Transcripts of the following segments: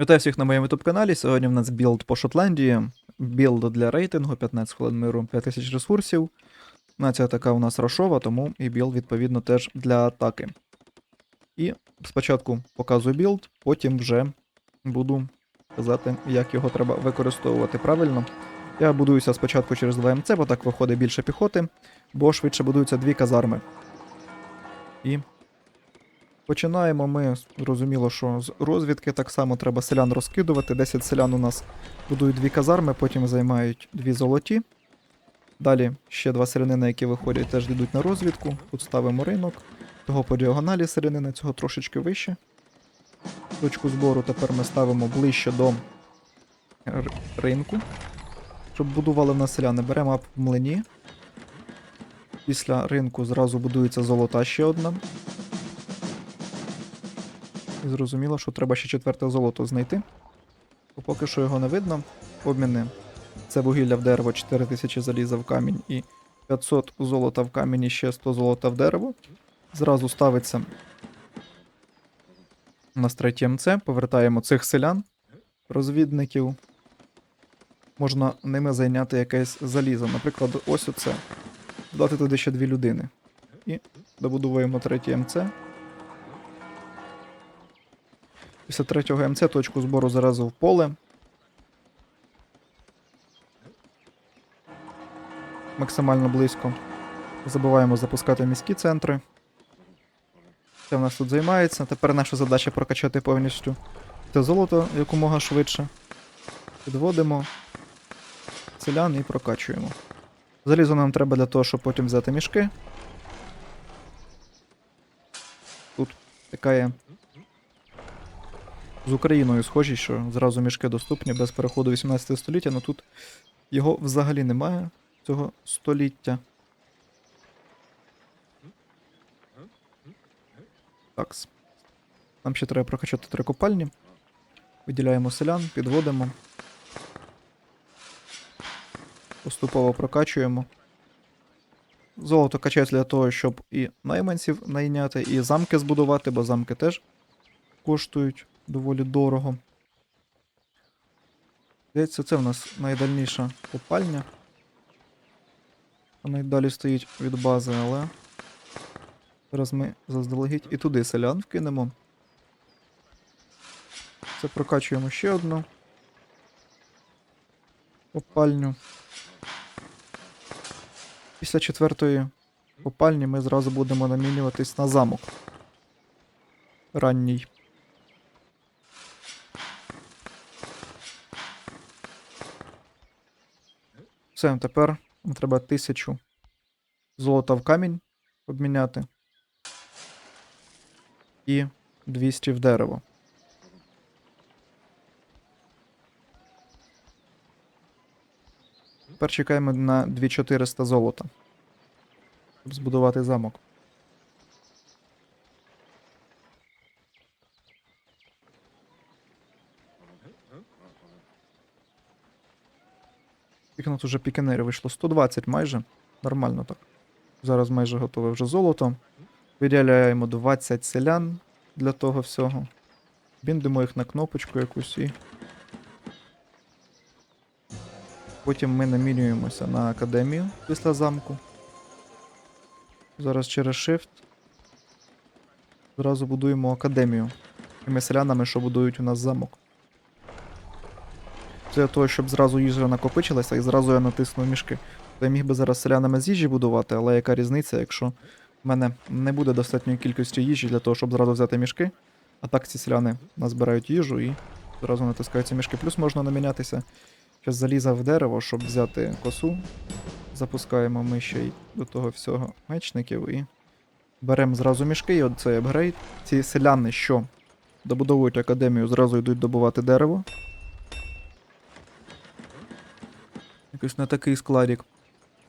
Вітаю всіх на моєму youtube каналі. Сьогодні в нас білд по Шотландії. Білд для рейтингу, 15 хвилин миру, 5000 ресурсів. Нація така у нас рашова, тому і білд, відповідно, теж для атаки. І спочатку показую білд, потім вже буду казати, як його треба використовувати правильно. Я будуюся спочатку через 2 МЦ, бо так виходить більше піхоти, бо швидше будуються дві казарми. І Починаємо ми, зрозуміло, що з розвідки так само треба селян розкидувати. 10 селян у нас будують дві казарми, потім займають дві золоті. Далі ще два селянина, які виходять, теж йдуть на розвідку. Тут ставимо ринок. Того по діагоналі селянина, цього трошечки вище. Точку збору тепер ми ставимо ближче до ринку. Щоб будували в нас селяни. Беремо ап в млині. Після ринку зразу будується золота ще одна. І зрозуміло, що треба ще четверте золото знайти. Бо поки що його не видно. Обміни. Це вугілля в дерево, 4000 заліза в камінь і 500 золота в камінь і ще 100 золота в дерево. Зразу ставиться у нас третє МЦ. Повертаємо цих селян, розвідників. Можна ними зайняти якесь залізо. Наприклад, ось оце. Додати туди ще дві людини. І добудовуємо третє МЦ. Після третього МЦ точку збору зразу в поле. Максимально близько. Забуваємо запускати міські центри. Це в нас тут займається. Тепер наша задача прокачати повністю це золото якомога швидше. Підводимо селян і прокачуємо. Залізо нам треба для того, щоб потім взяти мішки. Тут така з Україною схожі, що зразу мішки доступні без переходу 18 століття, але тут його взагалі немає цього століття. Такс. Нам ще треба прокачати три копальні. Виділяємо селян, підводимо. Поступово прокачуємо. Золото качається для того, щоб і найманців найняти, і замки збудувати, бо замки теж коштують доволі дорого. Здається, це в нас найдальніша копальня. Вона й далі стоїть від бази, але. Зараз ми заздалегідь і туди селян вкинемо. Це прокачуємо ще одну копальню. Після четвертої копальні ми зразу будемо намінюватись на замок. Ранній. Все, тепер треба тисячу золота в камінь обміняти. І 200 в дерево. Тепер чекаємо на 2400 золота. Щоб збудувати замок. У нас уже пікенерів вийшло? 120 майже. Нормально так. Зараз майже готове вже золото. Виділяємо 20 селян для того всього. Біндимо їх на кнопочку якусь і. Потім ми намінюємося на академію після замку. Зараз через Shift. Зразу будуємо академію. Тими селянами, що будують у нас замок. Для того, щоб зразу їжа накопичилася і зразу я натиснув мішки. То я міг би зараз селянами з їжі будувати, але яка різниця, якщо в мене не буде достатньої кількості їжі для того, щоб зразу взяти мішки. А так ці селяни назбирають їжу і зразу натискаються мішки. Плюс можна намінятися щось заліза в дерево, щоб взяти косу. Запускаємо ми ще й до того всього мечників і беремо зразу мішки, і оцей апгрейд. Ці селяни, що добудовують академію, зразу йдуть добувати дерево. Якось на такий складік.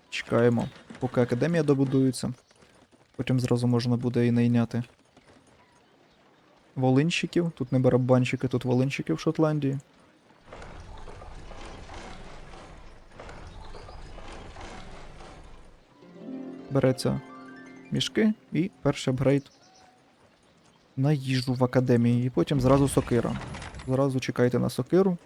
Чекаємо, поки академія добудується. Потім зразу можна буде і найняти волинщиків. Тут не барабанщики, тут волинщики в Шотландії. Береться мішки і перший апгрейд на їжу в академії. І потім зразу сокира. зразу чекайте на сокиру.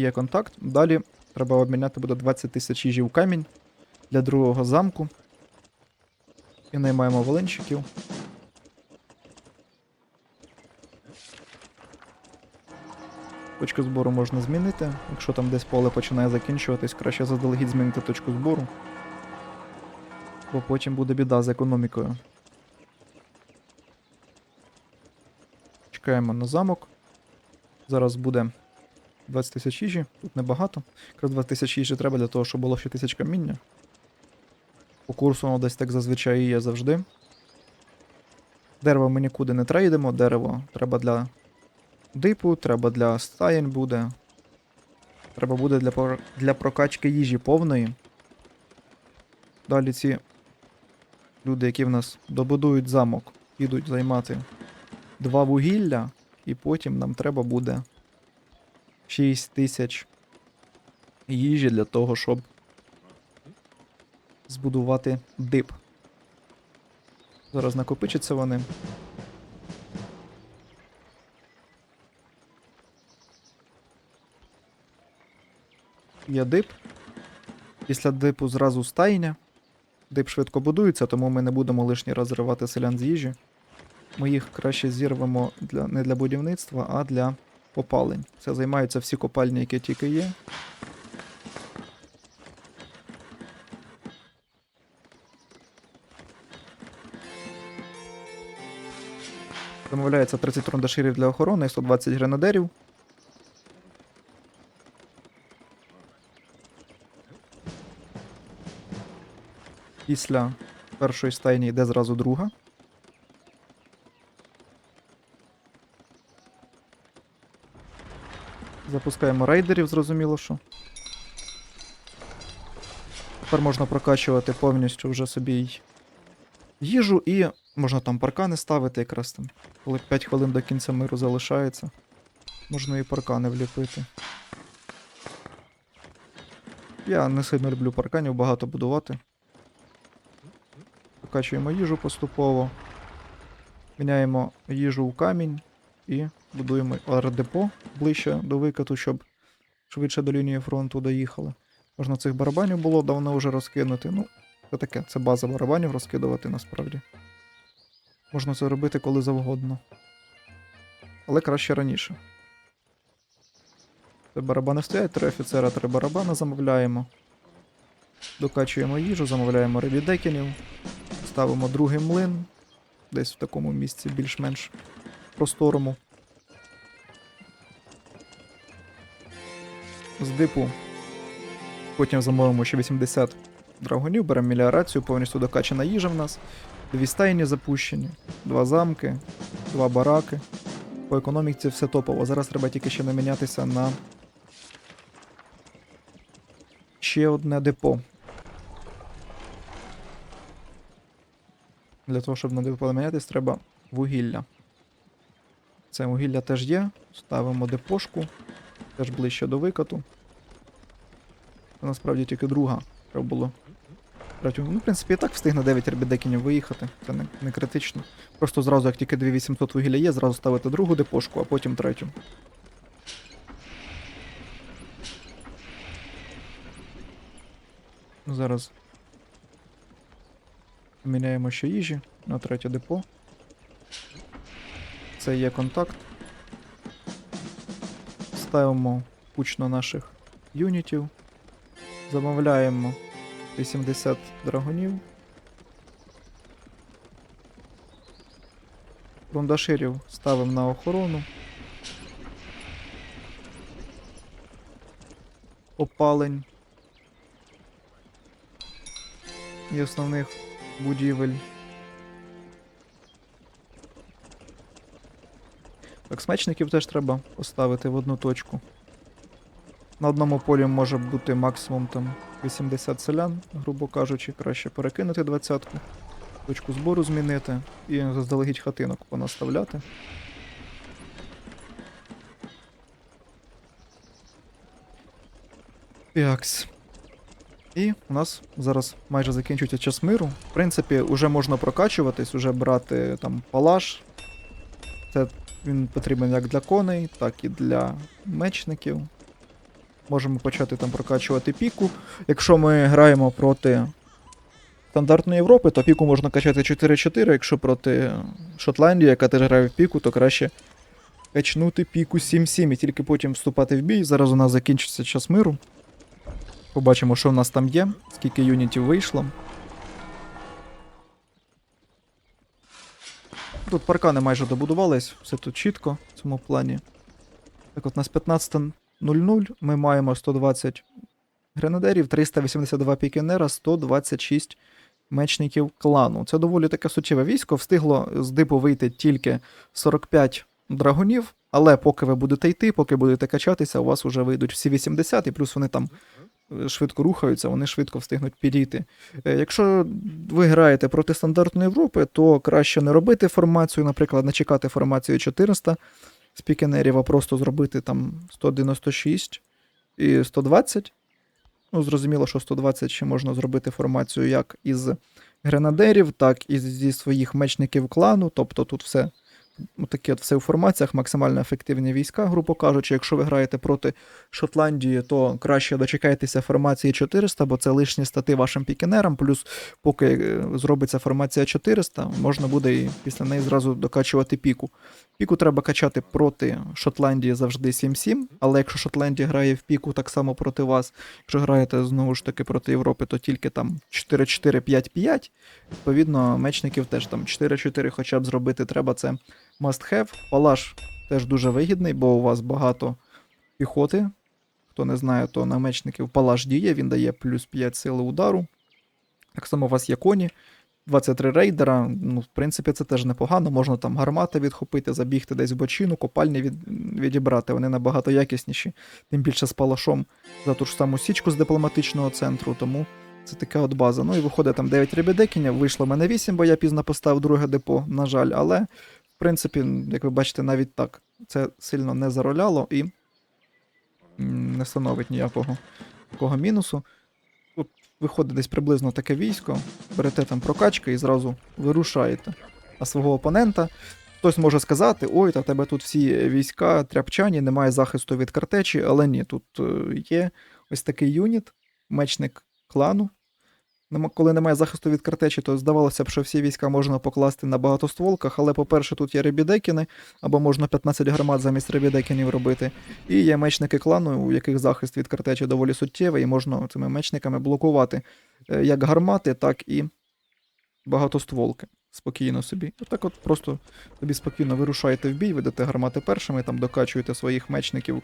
Є контакт. Далі треба обміняти буде 20 тисяч їжі в камінь для другого замку. І наймаємо волинщиків. Точку збору можна змінити. Якщо там десь поле починає закінчуватись, краще заздалегідь змінити точку збору. Бо потім буде біда з економікою. Чекаємо на замок. Зараз буде 20 тисяч їжі, тут небагато. Якраз 20 тисяч їжі треба для того, щоб було ще тисяч каміння. По курсу воно десь так зазвичай і є завжди. Дерево ми нікуди не трейдимо, дерево треба для дипу, треба для стаєнь буде. Треба буде для, для прокачки їжі повної. Далі ці люди, які в нас добудують замок, підуть займати два вугілля, і потім нам треба буде 6 тисяч їжі для того, щоб збудувати дип. Зараз накопичаться вони. Є дип. Після дипу зразу стайня. Дип швидко будується, тому ми не будемо лишній раз зривати селян з їжі. Ми їх краще зірвемо для, не для будівництва, а для попалень. Це займаються всі копальні, які тільки є. Замовляється 30 рундаширів для охорони і 120 гренадерів. Після першої стайні йде зразу друга. Запускаємо рейдерів, зрозуміло, що. Тепер можна прокачувати повністю вже собі їжу і можна там паркани ставити якраз там. Коли 5 хвилин до кінця миру залишається. Можна і паркани вліпити. Я не сильно люблю парканів, багато будувати. Прокачуємо їжу поступово. Міняємо їжу у камінь і будуємо ардепо ближче до викату, щоб швидше до лінії фронту доїхали. Можна цих барабанів було давно вже розкинути. Ну, це таке, це база барабанів розкидувати насправді. Можна це робити коли завгодно. Але краще раніше. Це барабани стоять, три офіцера, три барабани замовляємо. Докачуємо їжу, замовляємо рибідекінів. Ставимо другий млин. Десь в такому місці більш-менш просторому. З дипу. Потім замовимо ще 80 драгонів, беремо меліорацію, повністю докачана їжа в нас. Дві стайні запущені, два замки, два бараки. По економіці все топово. Зараз треба тільки ще намінятися на ще одне депо. Для того, щоб на депо намінятись, треба вугілля. Це вугілля теж є. Ставимо депошку, теж ближче до викату. Це насправді тільки друга. Треба було. Третю. Ну, в принципі, і так встигне 9 ребідекінів виїхати. Це не, не критично. Просто зразу, як тільки 2800 вугілля є, зразу ставити другу депошку, а потім третю. Ну, Зараз міняємо ще їжі на третє депо. Це є контакт. Ставимо кучно наших юнітів. Замовляємо 80 драгонів. Рундаширів ставимо на охорону. Опалень. І основних будівель. Так, смечників теж треба поставити в одну точку. На одному полі може бути максимум там 80 селян, грубо кажучи, краще перекинути двадцятку, точку збору змінити і заздалегідь хатинок понаставляти. Якс. І у нас зараз майже закінчується час миру. В принципі, вже можна прокачуватись, вже брати там палаш. Це він потрібен як для коней, так і для мечників. Можемо почати там прокачувати піку. Якщо ми граємо проти стандартної Європи, то піку можна качати 4-4. Якщо проти Шотландії, яка теж грає в піку, то краще качнути піку 7-7 і тільки потім вступати в бій. Зараз у нас закінчиться час миру. Побачимо, що в нас там є, скільки юнітів вийшло. Тут паркани майже добудувались, все тут чітко в цьому плані. Так от у нас 15.00, ми маємо 120 гренадерів, 382 пікінера, 126 мечників клану. Це доволі таке суттєве військо. Встигло з дипу вийти тільки 45 драгунів, але поки ви будете йти, поки будете качатися, у вас вже вийдуть всі 80, і плюс вони там швидко рухаються, вони швидко встигнуть підійти. Е, Якщо ви граєте проти стандартної Європи, то краще не робити формацію, наприклад, не чекати формацію 400 з пікінерів, а просто зробити там 196 і 120. Ну, зрозуміло, що 120 ще можна зробити формацію як із гренадерів, так і зі своїх мечників клану. Тобто тут все таке от все у формаціях, максимально ефективні війська, грубо кажучи. Якщо ви граєте проти Шотландії, то краще дочекайтеся формації 400, бо це лишні стати вашим пікінерам. Плюс, поки е, зробиться формація 400, можна буде і після неї зразу докачувати піку. Піку треба качати проти Шотландії завжди 7-7, але якщо Шотландія грає в піку так само проти вас, якщо граєте знову ж таки проти Європи, то тільки там 4-4-5-5. Відповідно, мечників теж там 4-4 хоча б зробити треба. Це must have. Палаш теж дуже вигідний, бо у вас багато піхоти. Хто не знає, то на мечників палаш діє, він дає плюс 5 сили удару. Так само у вас є коні. 23 рейдера, ну, в принципі, це теж непогано. Можна там гармати відхопити, забігти десь в бочину, копальні від, відібрати. Вони набагато якісніші, тим більше з палашом за ту ж саму січку з дипломатичного центру, тому це така от база. Ну і виходить там 9 ребедекіння, вийшло в мене 8, бо я пізно поставив друге депо, на жаль, але принципі, як ви бачите, навіть так це сильно не зароляло і не становить ніякого такого мінусу. Тут виходить десь приблизно таке військо, берете там прокачки і зразу вирушаєте. А свого опонента хтось може сказати: ой, та тебе тут всі війська тряпчані, немає захисту від картечі, але ні, тут е, є ось такий юніт, мечник клану. Коли немає захисту від картечі, то здавалося б, що всі війська можна покласти на багатостволках, але, по-перше, тут є ребідекіни, або можна 15 гармат замість ребідекінів робити. І є мечники клану, у яких захист від картечі доволі суттєвий, і можна цими мечниками блокувати е, як гармати, так і багатостволки. Спокійно собі. Так от просто собі спокійно вирушаєте в бій, ведете гармати першими, там докачуєте своїх мечників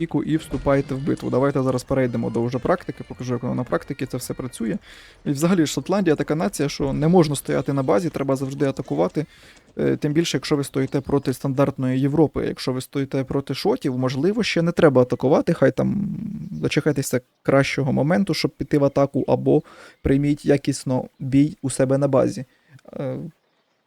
піку і вступаєте в битву. Давайте зараз перейдемо до вже практики, покажу, як воно на практиці це все працює. І взагалі Шотландія така нація, що не можна стояти на базі, треба завжди атакувати. Е, Тим більше, якщо ви стоїте проти стандартної Європи. Якщо ви стоїте проти шотів, можливо, ще не треба атакувати. Хай там дочекайтеся кращого моменту, щоб піти в атаку, або прийміть якісно бій у себе на базі.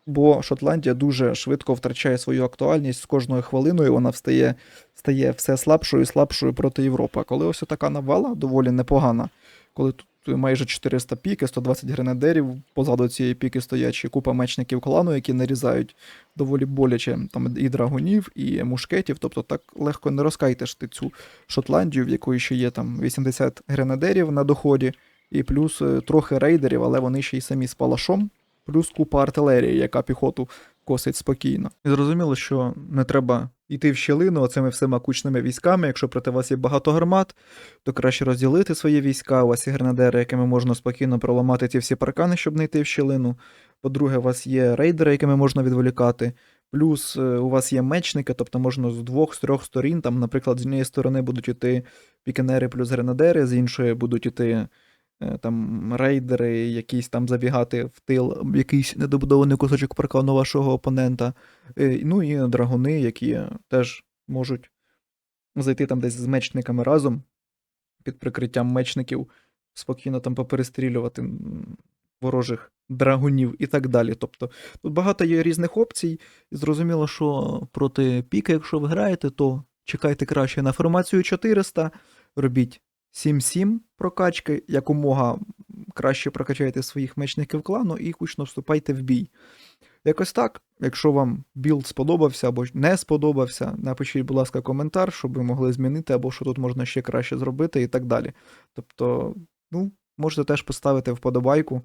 Бо Шотландія дуже швидко втрачає свою актуальність з кожною хвилиною, вона встає, стає все слабшою і слабшою проти Європи. А коли ось така навала доволі непогана, коли тут майже 400 піки, 120 гренадерів, позаду цієї піки стоять ще купа мечників клану, які нарізають доволі боляче там і драгунів, і мушкетів. Тобто так легко не розкайтеш ти цю Шотландію, в якої ще є там 80 гренадерів на доході, і плюс е, трохи рейдерів, але вони ще й самі з палашом плюс купа артилерії, яка піхоту косить спокійно. І зрозуміло, що не треба йти в щілину оцими всіма кучними військами. Якщо проти вас є багато гармат, то краще розділити свої війська. У вас є гренадери, якими можна спокійно проламати ці всі паркани, щоб не йти в щілину. По-друге, у вас є рейдери, якими можна відволікати. Плюс е, у вас є мечники, тобто можна з двох, з трьох сторін. Там, наприклад, з однієї сторони будуть іти пікінери плюс гренадери, з іншої будуть іти там рейдери, якісь там забігати в тил, якийсь недобудований кусочок паркану вашого опонента. Е, Ну і драгуни, які теж можуть зайти там десь з мечниками разом під прикриттям мечників, спокійно там поперестрілювати ворожих драгунів і так далі. Тобто тут багато є різних опцій. І зрозуміло, що проти піка, якщо ви граєте, то чекайте краще на формацію 400, робіть 7-7 прокачки, якомога краще прокачайте своїх мечників клану і гучно вступайте в бій. Якось так. Якщо вам білд сподобався або не сподобався, напишіть, будь ласка, коментар, щоб ви могли змінити, або що тут можна ще краще зробити, і так далі. Тобто, ну, можете теж поставити вподобайку.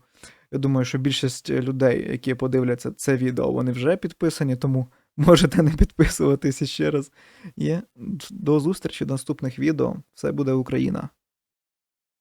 Я думаю, що більшість людей, які подивляться це відео, вони вже підписані, тому можете не підписуватися ще раз. І до зустрічі в наступних відео. Все буде Україна!